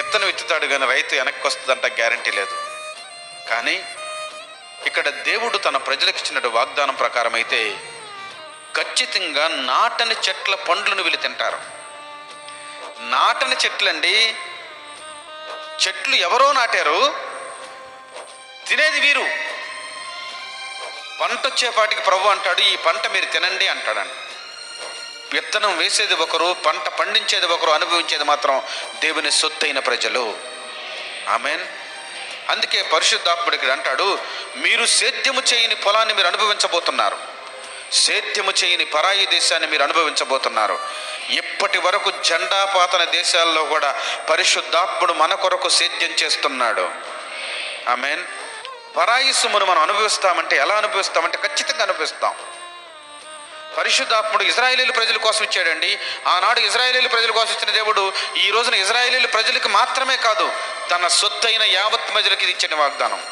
ఇత్తనం విత్తుతాడు కానీ రైతు వెనక్కి వస్తుందంట గ్యారంటీ లేదు. కానీ ఇక్కడ దేవుడు తన ప్రజలకు ఇచ్చిన వాగ్దానం ప్రకారం అయితే ఖచ్చితంగా నాటని చెట్ల పండ్లను వీళ్ళు తింటారు. నాటని చెట్లండి చెట్లు ఎవరో నాటారు తినేది వీరు. పంట వచ్చేపాటికి ప్రభు అంటాడు ఈ పంట మీరు తినండి అంటాడండి విత్తనం వేసేది ఒకరు పంట పండించేది ఒకరు అనుభవించేది మాత్రం దేవుని సొత్తైన ప్రజలు. ఆమెన్. అందుకే పరిశుద్ధాత్ముడు ఇక్కడ అంటాడు మీరు సేద్యము చేయని పొలాన్ని మీరు అనుభవించబోతున్నారు. సేద్యము చేయని పరాయి దేశాన్ని మీరు అనుభవించబోతున్నారు. ఇప్పటి వరకు జెండా పాతన దేశాల్లో కూడా పరిశుద్ధాత్ముడు మన కొరకు సేద్యం చేస్తున్నాడు. ఆమెన్. పరాయి సొమ్మును మనం అనుభవిస్తామంటే ఎలా అనుభవిస్తామంటే ఖచ్చితంగా అనుభవిస్తాం. పరిశుద్ధాత్ముడు ఇజ్రాయేలీల ప్రజల కోసం ఇచ్చాడండి. ఆనాడు ఇజ్రాయేలీల ప్రజల కోసం ఇచ్చిన దేవుడు ఈ రోజున ఇజ్రాయేలీల ప్రజలకు మాత్రమే కాదు తన సొత్తైన యావత్ ప్రజలకు ఇది ఇచ్చిన వాగ్దానం.